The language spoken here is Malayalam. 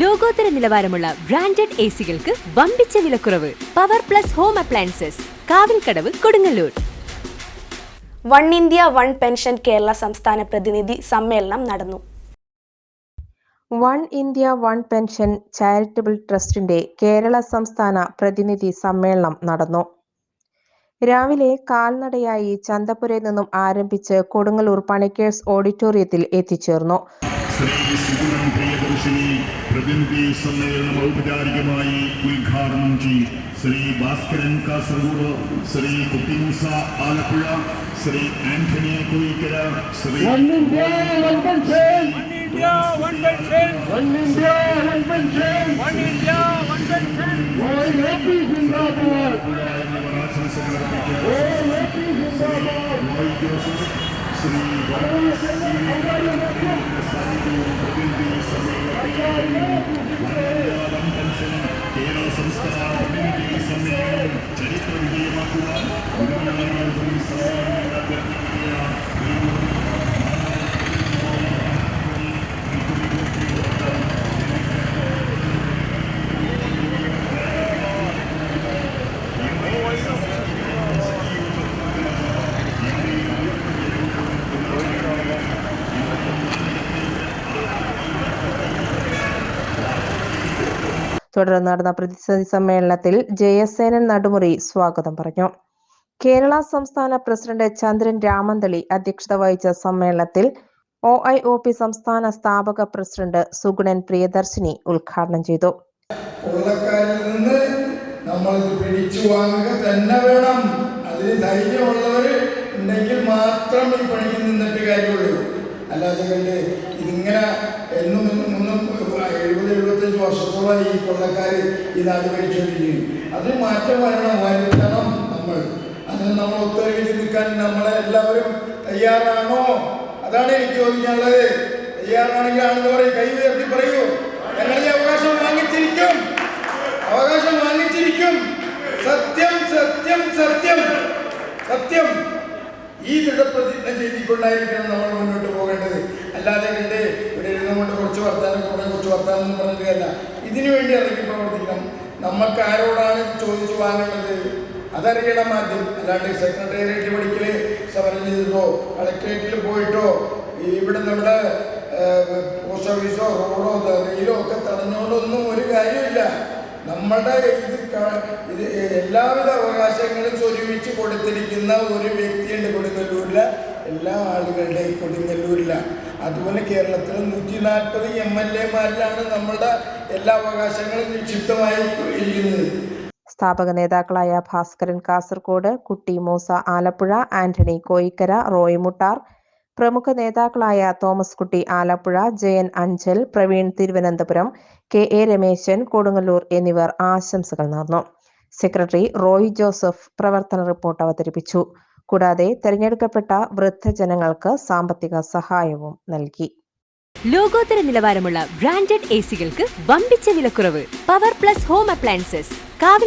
ലോകോത്തര നിലവാരമുള്ള ബ്രാൻഡഡ് എ സികൾക്ക് വമ്പിച്ച വിലക്കുറവ് power plus home appliances Kavilkadavu Kodungallur. One India one pension Kerala സംസ്ഥാന പ്രതിനിധി സമ്മേളനം നടന്നു. One India one pension charitable ട്രസ്റ്റിന്റെ കേരള സംസ്ഥാന പ്രതിനിധി സമ്മേളനം നടന്നു. രാവിലെ കാൽനടയായി ചന്തപുരയിൽ നിന്നും ആരംഭിച്ച് കൊടുങ്ങല്ലൂർ പണിക്കേഴ്സ് ഓഡിറ്റോറിയത്തിൽ എത്തിച്ചേർന്നു. ശ്രീ സുഗുണൻ പ്രിയദർശിനി പ്രതിനിധി സമ്മേളനം ഔപചാരികമായി ഉദ്ഘാടനം ചെയ്യും Shri Bhaskaran Kasaragod Shri Kuttimoosa Alappuzha Shri Antony Koickara Shri India, one pension. One India, one pension. One India, one pension. All happy Zindabad. എന്നിവർ ആശംസകൾ അർപ്പിക്കുന്നു. റോയ് ജോസഫ്, ശ്രീ പ്രതിനിധി സമ്മേളനത്തിൽ മലയാളം പെൻഷൻ കേരള സംസ്ഥാന പ്രതിനിധി സമ്മേളനം ചരിത്ര വിജയമാക്കുവാൻ തുടർന്ന് നടന്ന പ്രതിസന്ധി സമ്മേളനത്തിൽ ജയസേനൻ നടുമുറി സ്വാഗതം പറഞ്ഞു. കേരള സംസ്ഥാന പ്രസിഡന്റ് ചന്ദ്രൻ രാമന്തളി അധ്യക്ഷത വഹിച്ച സമ്മേളനത്തിൽ ഒ ഐ ഒ പി സംസ്ഥാന സ്ഥാപക പ്രസിഡന്റ് സുഗുണൻ പ്രിയദർശിനി ഉദ്ഘാടനം ചെയ്തു. നിന്ന് നമ്മളിത് പിടിച്ചു വാങ്ങുക തന്നെ വേണം. അതിന് ധൈര്യമുള്ളവർ ഉണ്ടെങ്കിൽ മാത്രം ഈ പണിക്ക് നിന്നിട്ട് കാര്യമുള്ളൂ. അല്ലാതെ കണ്ട് ഇതിങ്ങനെ വർഷത്തോളം ഈ കൊള്ളക്കാർ ഇത് നാട് അത് മാറ്റം വരണം വരുത്തണം നമ്മൾ. അതിന് നമ്മൾ ഒത്തൊരുമിച്ച് നിൽക്കാൻ നമ്മളെ എല്ലാവരും തയ്യാറാണോ? അതാണ് എനിക്ക് ചോദിക്കാനുള്ളത്. തയ്യാറാണെങ്കിൽ ആണെന്ന് പറയും. കൈ ഉയർത്തി പറയൂ. ഞങ്ങൾ ഈ അവകാശം വാങ്ങിച്ചിരിക്കും. അവകാശം വാങ്ങിച്ചിരിക്കും. സത്യം സത്യം സത്യം. സത്യം. ഈ ദൃഢപ്രതിജ്ഞ ചെയ്തിക്കൊണ്ടായിരിക്കണം നമ്മൾ മുന്നോട്ട് പോകേണ്ടത്. അല്ലാതെ കണ്ട് ഇവിടെ ഇരുന്നുകൊണ്ട് കുറച്ച് വർത്താനം കുറേ കുറച്ച് വർത്താനം പറഞ്ഞിട്ടല്ല ഇതിനു വേണ്ടി ഇറങ്ങി പ്രവർത്തിക്കണം. നമുക്ക് ആരോടാണ് ചോദിച്ചു വാങ്ങേണ്ടത്? അതറിയണം ആദ്യം. അല്ലാണ്ട് സെക്രട്ടേറിയറ്റ് പഠിക്കൽ സമരം ചെയ്തിട്ടോ കളക്ട്രേറ്റിൽ പോയിട്ടോ ഇവിടെ നമ്മുടെ പോസ്റ്റ് ഓഫീസോ റോഡോ റെയിലോ ഒക്കെ തടഞ്ഞുകൊണ്ടൊന്നും ഒരു കാര്യമില്ല നമ്മുടെ ഇത് ഇത് എല്ലാവിധ അവകാശങ്ങളും സ്വരൂപിച്ച് കൊടുത്തിരിക്കുന്ന ഒരു വ്യക്തിയുണ്ട് കൊടുങ്ങല്ലൂരിൽ എല്ലാ ആളുകളുടെയും കൊടുങ്ങല്ലൂരില. അതുപോലെ കേരളത്തിൽ നൂറ്റി നാൽപ്പത് എം എൽ എമാരിലാണ് നമ്മളുടെ എല്ലാ അവകാശങ്ങളും നിക്ഷിപ്തമായി ഇരിക്കുന്നത് സ്ഥാപക നേതാക്കളായ ഭാസ്കരൻ കാസർകോട് കുട്ടി മൂസ ആലപ്പുഴ ആന്റണി കോയിക്കര റോയ് മുട്ടാർ പ്രമുഖ നേതാക്കളായ Thomas Kutty Alappuzha Jayan Anchal Praveen Thiruvananthapuram K A Rameshan Kodungallur എന്നിവർ ആശംസകൾ നേർന്നു. സെക്രട്ടറി റോയ് ജോസഫ് പ്രവർത്തന റിപ്പോർട്ട് അവതരിപ്പിച്ചു. കൂടാതെ തെരഞ്ഞെടുക്കപ്പെട്ട വൃദ്ധജനങ്ങൾക്ക് സാമ്പത്തിക സഹായവും നൽകി. ലോകോത്തര നിലവാരമുള്ള ബ്രാൻഡഡ് എ സികൾക്ക് വമ്പിച്ച വിലക്കുറവ്. Power plus home appliances.